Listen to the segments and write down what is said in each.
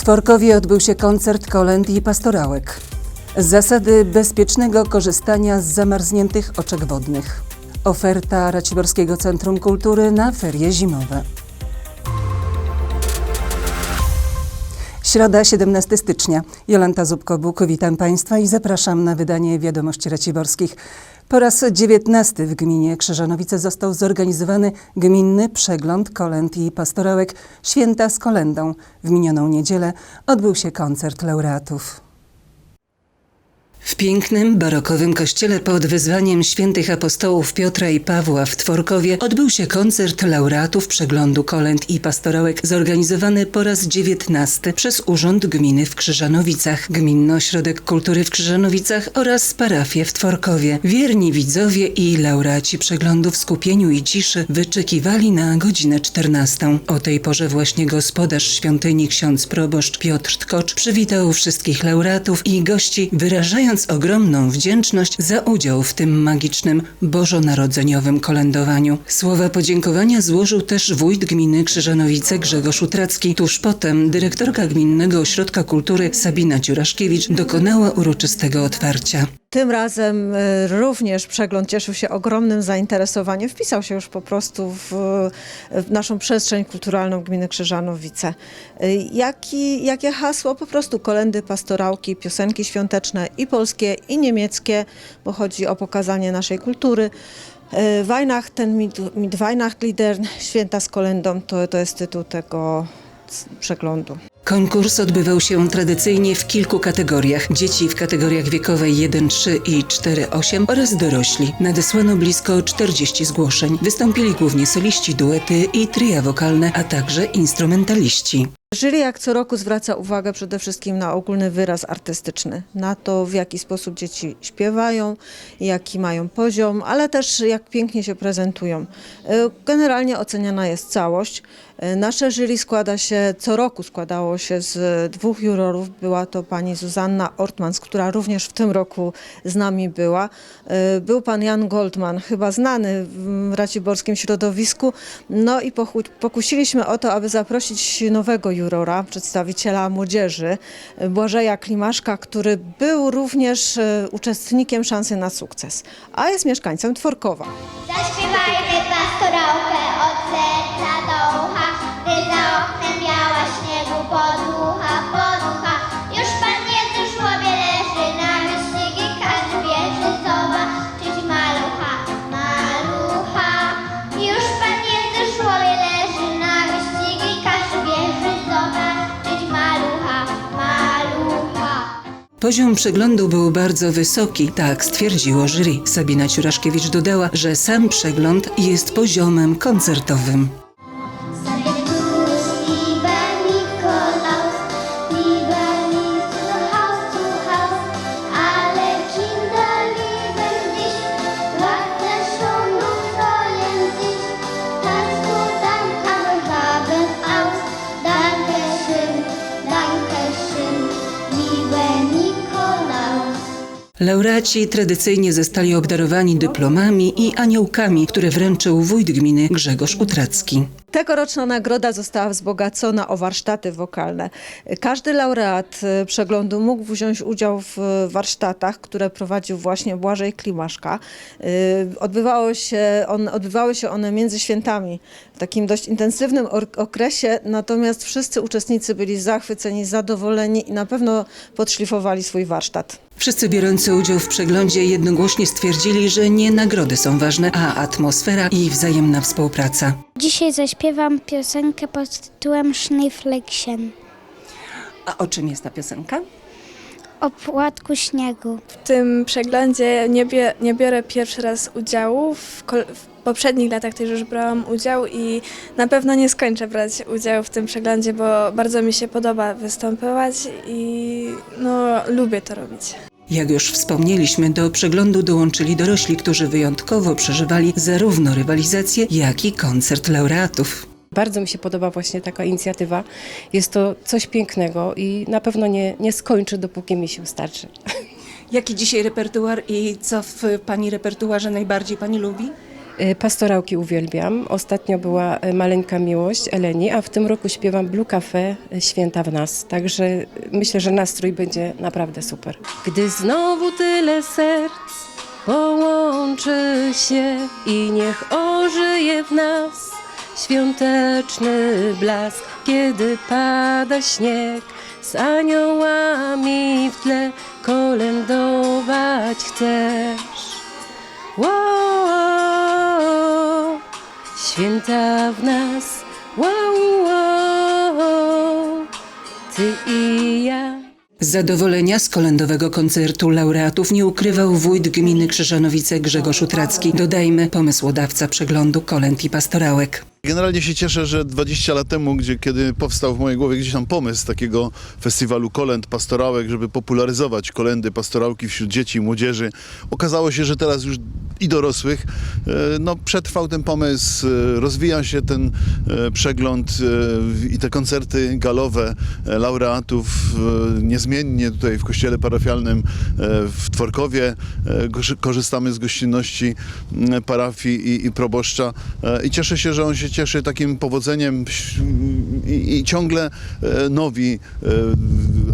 Tworkowie odbył się koncert kolęd i pastorałek. Zasady bezpiecznego korzystania z zamarzniętych oczek wodnych. Oferta Raciborskiego Centrum Kultury na ferie zimowe. Środa, 17 stycznia. Jolanta Zubko-Buk, witam Państwa i zapraszam na wydanie Wiadomości Raciborskich. Po raz 19 w gminie Krzyżanowice został zorganizowany gminny przegląd kolęd i pastorałek Święta z kolędą. W minioną niedzielę odbył się koncert laureatów. W pięknym, barokowym kościele pod wezwaniem świętych apostołów Piotra i Pawła w Tworkowie odbył się koncert laureatów przeglądu kolęd i pastorałek zorganizowany po raz dziewiętnasty przez Urząd Gminy w Krzyżanowicach, Gminny Ośrodek Kultury w Krzyżanowicach oraz parafię w Tworkowie. Wierni widzowie i laureaci przeglądu w skupieniu i ciszy wyczekiwali na godzinę 14. O tej porze właśnie gospodarz świątyni ksiądz proboszcz Piotr Tkocz przywitał wszystkich laureatów i gości, wyrażając ogromną wdzięczność za udział w tym magicznym bożonarodzeniowym kolędowaniu. Słowa podziękowania złożył też wójt gminy Krzyżanowice Grzegorz Utracki. Tuż potem dyrektorka Gminnego Ośrodka Kultury Sabina Ciuraszkiewicz dokonała uroczystego otwarcia. Tym razem e, również przegląd cieszył się ogromnym zainteresowaniem. Wpisał się już po prostu w, w naszą przestrzeń kulturalną gminy Krzyżanowice. E, Jaki, jakie hasło? Po prostu kolendy, pastorałki, piosenki świąteczne i polskie, i niemieckie, bo chodzi o pokazanie naszej kultury. E, Weihnachten Weihnachtsliedern, święta z kolendą, to, to jest tytuł tego przeglądu. Konkurs odbywał się tradycyjnie w kilku kategoriach. Dzieci w kategoriach wiekowej 1-3 i 4-8 oraz dorośli. Nadesłano blisko 40 zgłoszeń. Wystąpili głównie soliści, duety i tria wokalne, a także instrumentaliści. Jury jak co roku zwraca uwagę przede wszystkim na ogólny wyraz artystyczny, na to w jaki sposób dzieci śpiewają, jaki mają poziom, ale też jak pięknie się prezentują. E, Generalnie oceniana jest całość. E, Nasze jury składa się, co roku składało się z dwóch jurorów. Była to pani Zuzanna Ortmans, która również w tym roku z nami była. E, Był pan Jan Goldman, chyba znany w raciborskim środowisku. No i pokusiliśmy o to, aby zaprosić nowego jurora, przedstawiciela młodzieży, Błażeja Klimaszka, który był również e, uczestnikiem szansy na sukces, a jest mieszkańcem Tworkowa. Poziom przeglądu był bardzo wysoki, tak stwierdziło jury. Sabina Ciuraszkiewicz dodała, że sam przegląd jest poziomem koncertowym. Laureaci tradycyjnie zostali obdarowani dyplomami i aniołkami, które wręczył wójt gminy Grzegorz Utracki. Tegoroczna nagroda została wzbogacona o warsztaty wokalne. Każdy laureat e, przeglądu mógł wziąć udział w e, warsztatach, które prowadził właśnie Błażej Klimaszka. E, Odbywało się, on, odbywały się one między świętami, w takim dość intensywnym okresie, natomiast wszyscy uczestnicy byli zachwyceni, zadowoleni i na pewno podszlifowali swój warsztat. Wszyscy biorący udział w przeglądzie jednogłośnie stwierdzili, że nie nagrody są ważne, a atmosfera i wzajemna współpraca. Dzisiaj zaśpiewam piosenkę pod tytułem Schneeflöckchen A o czym jest ta piosenka? o płatku śniegu. W tym przeglądzie nie, bie, nie biorę pierwszy raz udziału. W, kol- w poprzednich latach też już brałam udział i na pewno nie skończę brać udziału w tym przeglądzie, bo bardzo mi się podoba występować i no, lubię to robić. Jak już wspomnieliśmy, do przeglądu dołączyli dorośli, którzy wyjątkowo przeżywali zarówno rywalizację, jak i koncert laureatów. Bardzo mi się podoba właśnie taka inicjatywa. Jest to coś pięknego i na pewno nie, nie skończy, dopóki mi się starczy. Jaki dzisiaj repertuar i co w Pani repertuarze najbardziej Pani lubi? Y, Pastorałki uwielbiam. Ostatnio była y, Maleńka Miłość Eleni, a w tym roku śpiewam Blue Cafe y, Święta w nas. Także myślę, że nastrój będzie naprawdę super. Gdy znowu tyle serc połączy się i niech ożyje w nas świąteczny blask, kiedy pada śnieg z aniołami w tle kolędować chcesz. Wow, święta w nas, wow, wow, ty i ja. Zadowolenia z kolędowego koncertu laureatów nie ukrywał wójt gminy Krzyżanowice Grzegorz Utracki. Dodajmy pomysłodawca przeglądu kolęd i pastorałek. Generalnie się cieszę, że 20 lat temu, gdzie, kiedy powstał w mojej głowie gdzieś tam pomysł takiego festiwalu kolęd, pastorałek, żeby popularyzować kolendy, pastorałki wśród dzieci i młodzieży, okazało się, że teraz już i dorosłych, e, no przetrwał ten pomysł, e, rozwija się ten e, przegląd i te koncerty galowe laureatów niezmiennie tutaj w kościele parafialnym w Tworkowie korzystamy z gościnności parafii i, i proboszcza i cieszę się, że on się cieszy takim powodzeniem i, i ciągle nowi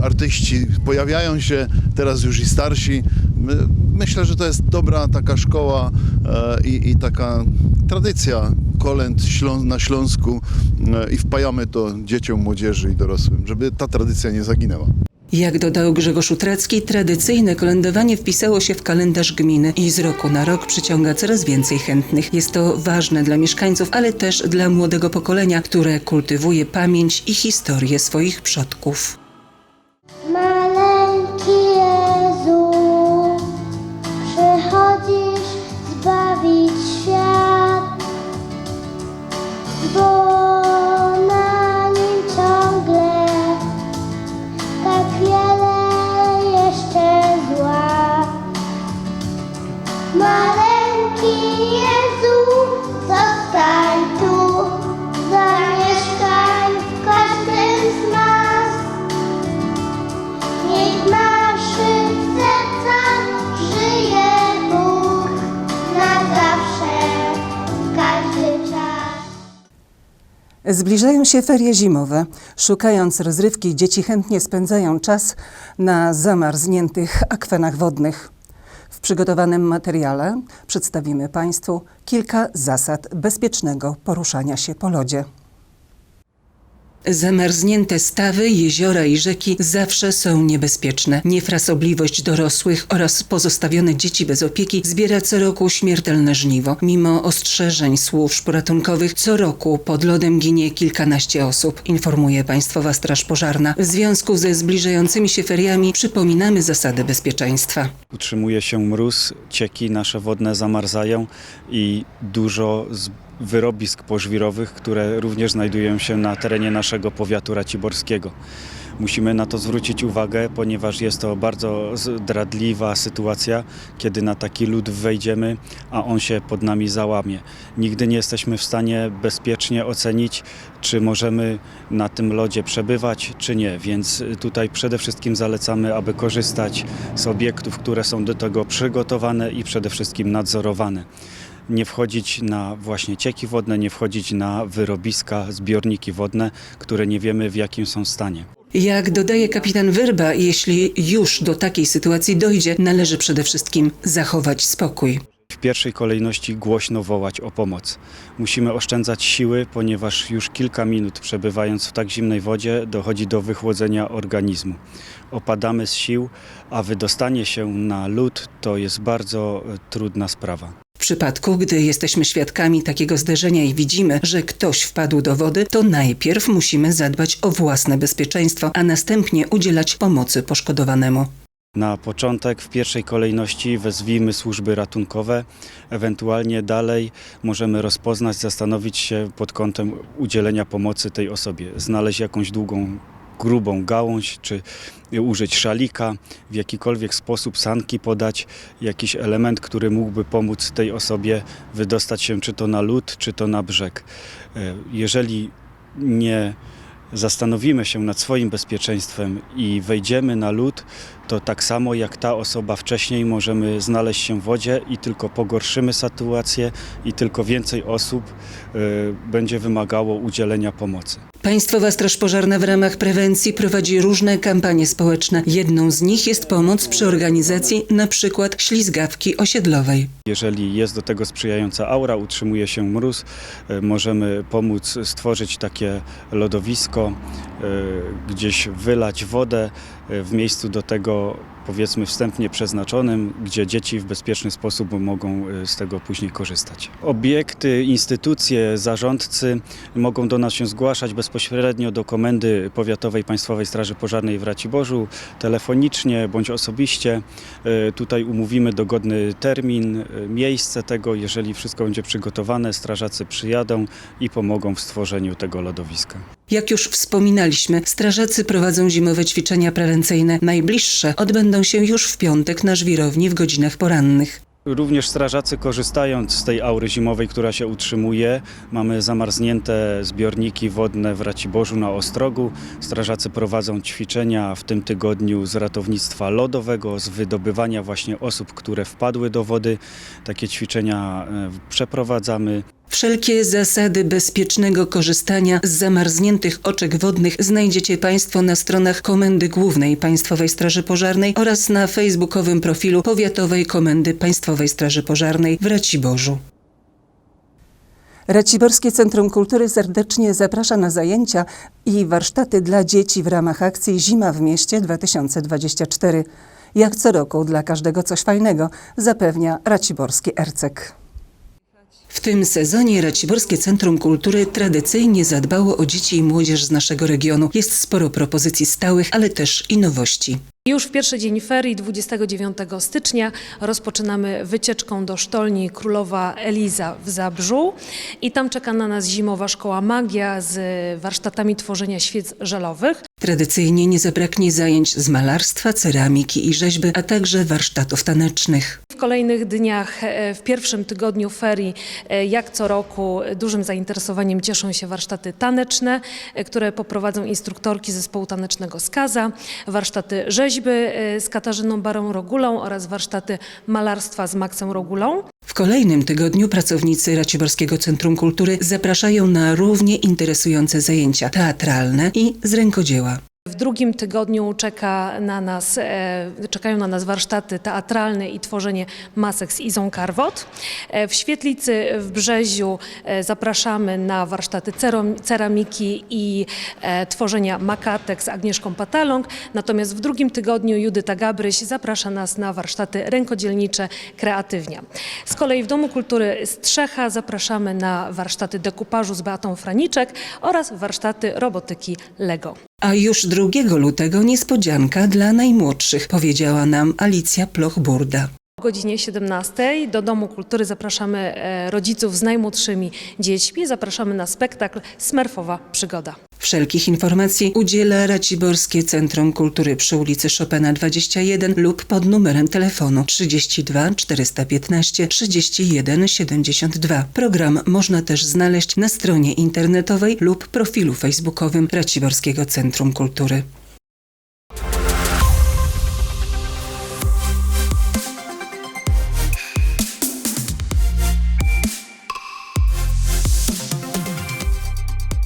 artyści pojawiają się, teraz już i starsi. My- Myślę, że to jest dobra taka szkoła e, i, i taka tradycja kolęd na Śląsku e, i wpajamy to dzieciom, młodzieży i dorosłym, żeby ta tradycja nie zaginęła. Jak dodał Grzegorz Utracki, tradycyjne kolędowanie wpisało się w kalendarz gminy i z roku na rok przyciąga coraz więcej chętnych. Jest to ważne dla mieszkańców, ale też dla młodego pokolenia, które kultywuje pamięć i historię swoich przodków. Zbliżają się ferie zimowe. Szukając rozrywki, dzieci chętnie spędzają czas na zamarzniętych akwenach wodnych. W przygotowanym materiale przedstawimy Państwu kilka zasad bezpiecznego poruszania się po lodzie. Zamarznięte stawy, jeziora i rzeki zawsze są niebezpieczne. Niefrasobliwość dorosłych oraz pozostawione dzieci bez opieki zbiera co roku śmiertelne żniwo. Mimo ostrzeżeń służb ratunkowych, co roku pod lodem ginie kilkanaście osób, informuje Państwowa Straż Pożarna. W związku ze zbliżającymi się feriami przypominamy zasady bezpieczeństwa. Utrzymuje się mróz, cieki nasze wodne zamarzają i dużo z wyrobisk pożwirowych, które również znajdują się na terenie naszego powiatu raciborskiego. Musimy na to zwrócić uwagę, ponieważ jest to bardzo zdradliwa sytuacja, kiedy na taki lód wejdziemy, a on się pod nami załamie. Nigdy nie jesteśmy w stanie bezpiecznie ocenić, czy możemy na tym lodzie przebywać, czy nie. Więc tutaj przede wszystkim zalecamy, aby korzystać z obiektów, które są do tego przygotowane i przede wszystkim nadzorowane. Nie wchodzić na właśnie cieki wodne, nie wchodzić na wyrobiska, zbiorniki wodne, które nie wiemy w jakim są stanie. Jak dodaje kapitan Wyrba, jeśli już do takiej sytuacji dojdzie, należy przede wszystkim zachować spokój. W pierwszej kolejności głośno wołać o pomoc. Musimy oszczędzać siły, ponieważ już kilka minut przebywając w tak zimnej wodzie dochodzi do wychłodzenia organizmu. Opadamy z sił, a wydostanie się na lód to jest bardzo e, trudna sprawa. Przypadku, gdy jesteśmy świadkami takiego zderzenia i widzimy, że ktoś wpadł do wody, to najpierw musimy zadbać o własne bezpieczeństwo, a następnie udzielać pomocy poszkodowanemu. Na początek w pierwszej kolejności wezwijmy służby ratunkowe, ewentualnie dalej możemy rozpoznać, zastanowić się pod kątem udzielenia pomocy tej osobie, znaleźć jakąś długą, grubą gałąź, czy użyć szalika, w jakikolwiek sposób sanki podać, jakiś element, który mógłby pomóc tej osobie wydostać się czy to na lód, czy to na brzeg. E, Jeżeli nie zastanowimy się nad swoim bezpieczeństwem i wejdziemy na lód, to tak samo jak ta osoba wcześniej możemy znaleźć się w wodzie i tylko pogorszymy sytuację i tylko więcej osób y, będzie wymagało udzielenia pomocy. Państwowa Straż Pożarna w ramach prewencji prowadzi różne kampanie społeczne. Jedną z nich jest pomoc przy organizacji na przykład ślizgawki osiedlowej. Jeżeli jest do tego sprzyjająca aura, utrzymuje się mróz, y, możemy pomóc stworzyć takie lodowisko, y, gdzieś wylać wodę w miejscu do tego powiedzmy wstępnie przeznaczonym, gdzie dzieci w bezpieczny sposób mogą y, z tego później korzystać. Obiekty, instytucje, zarządcy mogą do nas się zgłaszać bezpośrednio do Komendy Powiatowej Państwowej Straży Pożarnej w Raciborzu, telefonicznie bądź osobiście. Y, Tutaj umówimy dogodny termin, miejsce tego. Jeżeli wszystko będzie przygotowane, strażacy przyjadą i pomogą w stworzeniu tego lodowiska. Jak już wspominaliśmy, strażacy prowadzą zimowe ćwiczenia prewencyjne. Najbliższe odbędą się już w piątek na żwirowni w godzinach porannych. Również strażacy korzystając z tej aury zimowej, która się utrzymuje, mamy zamarznięte zbiorniki wodne w Raciborzu na Ostrogu. Strażacy prowadzą ćwiczenia w tym tygodniu z ratownictwa lodowego, z wydobywania właśnie osób, które wpadły do wody. Takie ćwiczenia e, przeprowadzamy. Wszelkie zasady bezpiecznego korzystania z zamarzniętych oczek wodnych znajdziecie Państwo na stronach Komendy Głównej Państwowej Straży Pożarnej oraz na facebookowym profilu Powiatowej Komendy Państwowej Straży Pożarnej w Raciborzu. Raciborskie Centrum Kultury serdecznie zaprasza na zajęcia i warsztaty dla dzieci w ramach akcji Zima w Mieście 2024. Jak co roku dla każdego coś fajnego, zapewnia Raciborski Ercek. W tym sezonie Raciborskie Centrum Kultury tradycyjnie zadbało o dzieci i młodzież z naszego regionu. Jest sporo propozycji stałych, ale też i nowości. Już w pierwszy dzień ferii 29 stycznia rozpoczynamy wycieczką do sztolni Królowa Eliza w Zabrzu i tam czeka na nas zimowa szkoła magia z warsztatami tworzenia świec żelowych. Tradycyjnie nie zabraknie zajęć z malarstwa, ceramiki i rzeźby, a także warsztatów tanecznych. W kolejnych dniach, e, w pierwszym tygodniu ferii, e, jak co roku, dużym zainteresowaniem cieszą się warsztaty taneczne, e, które poprowadzą instruktorki zespołu tanecznego Skaza, warsztaty rzeźby z Katarzyną Barą Rogulą oraz warsztaty malarstwa z Maxem Rogulą. W kolejnym tygodniu pracownicy Raciborskiego Centrum Kultury zapraszają na równie interesujące zajęcia teatralne i z rękodzieła. Drugim tygodniu czeka na nas, e, czekają na nas warsztaty teatralne i tworzenie masek z Izą Karwot. E, w Świetlicy w Brzeziu e, zapraszamy na warsztaty ceramiki i tworzenia makatek z Agnieszką Pataląg. Natomiast w drugim tygodniu Judyta Gabryś zaprasza nas na warsztaty rękodzielnicze Kreatywnia. Z kolei w Domu Kultury Strzecha zapraszamy na warsztaty dekupażu z Beatą Franiczek oraz warsztaty robotyki Lego. A już 2 lutego niespodzianka dla najmłodszych, powiedziała nam Alicja Ploch-Burda. O godzinie 17 do Domu Kultury zapraszamy e, rodziców z najmłodszymi dziećmi. Zapraszamy na spektakl Smerfowa Przygoda. Wszelkich informacji udziela Raciborskie Centrum Kultury przy ulicy Chopina 21 lub pod numerem telefonu 32 415 31 72. Program można też znaleźć na stronie internetowej lub profilu facebookowym Raciborskiego Centrum Kultury.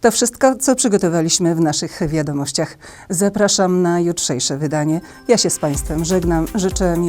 To wszystko, co przygotowaliśmy w naszych wiadomościach. Zapraszam na jutrzejsze wydanie. Ja się z Państwem żegnam. Życzę mi